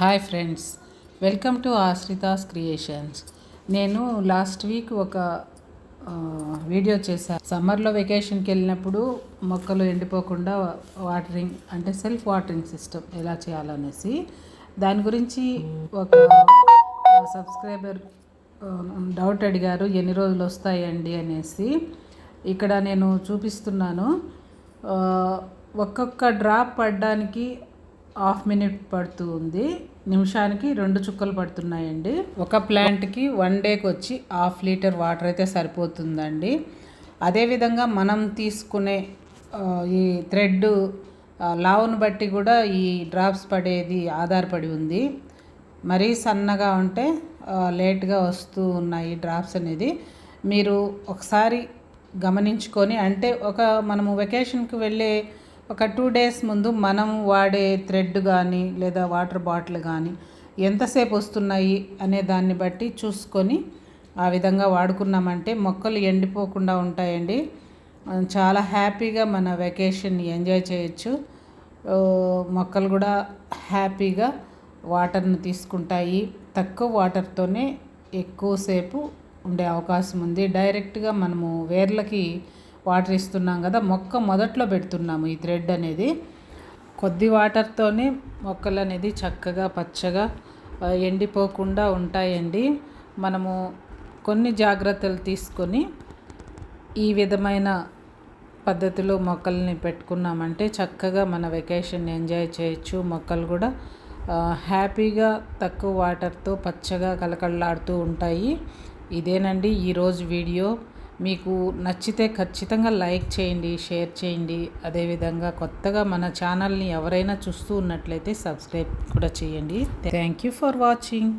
Hi friends welcome to Ashrita's creations నేను last week ఒక video చేశాను సమ్మర్లో వెకేషన్కి వెళ్ళినప్పుడు మొక్కలు ఎండిపోకుండా వాటరింగ్ అంటే సెల్ఫ్ వాటరింగ్ సిస్టమ్ ఎలా చేయాలనేసి దాని గురించి ఒక సబ్స్క్రైబర్ డౌట్ అడిగారు ఎన్ని రోజులు వస్తాయండి అనేసి. ఇక్కడ నేను చూపిస్తున్నాను. ఒక్కొక్క డ్రాప్ పడడానికి హాఫ్ మినిట్ పడుతుంది. నిమిషానికి రెండు చుక్కలు పడుతున్నాయండి. ఒక ప్లాంట్కి వన్ డేకి వచ్చి హాఫ్ లీటర్ వాటర్ అయితే సరిపోతుందండి. అదేవిధంగా మనం తీసుకునే ఈ థ్రెడ్ లావును బట్టి కూడా ఈ డ్రాప్స్ పడేది ఆధారపడి ఉంది. మరీ సన్నగా ఉంటే లేట్గా వస్తూ ఉన్నాయి డ్రాప్స్ అనేది మీరు ఒకసారి గమనించుకొని అంటే ఒక మనము వెకేషన్కి వెళ్ళే ఒక టూ డేస్ ముందు మనం వాడే థ్రెడ్ కానీ లేదా వాటర్ బాటిల్ కానీ ఎంతసేపు వస్తున్నాయి అనే దాన్ని బట్టి చూసుకొని ఆ విధంగా వాడుకున్నామంటే మొక్కలు ఎండిపోకుండా ఉంటాయండి. చాలా హ్యాపీగా మన వెకేషన్ ఎంజాయ్ చేయొచ్చు. మొక్కలు కూడా హ్యాపీగా వాటర్ను తీసుకుంటాయి. తక్కువ వాటర్తోనే ఎక్కువసేపు ఉండే అవకాశం ఉంది. డైరెక్ట్గా మనము వేర్లకి వాటర్ ఇస్తున్నాం కదా మొక్క మొదట్లో పెడుతున్నాము ఈ థ్రెడ్ అనేది. కొద్ది వాటర్తోనే మొక్కలు అనేది చక్కగా పచ్చగా ఎండిపోకుండా ఉంటాయండి. మనము కొన్ని జాగ్రత్తలు తీసుకొని ఈ విధమైన పద్ధతిలో మొక్కల్ని పెట్టుకున్నామంటే చక్కగా మన వెకేషన్ ఎంజాయ్ చేయొచ్చు. మొక్కలు కూడా హ్యాపీగా తక్కువ వాటర్తో పచ్చగా కలకళలాడుతూ ఉంటాయి. ఇదేనండి ఈరోజు వీడియో. మీకు నచ్చితే ఖచ్చితంగా లైక్ చేయండి షేర్ చేయండి. అదేవిధంగా కొత్తగా మన ఛానల్ని ఎవరైనా చూస్తూ ఉన్నట్లయితే సబ్స్క్రైబ్ కూడా చేయండి. Thank you for watching.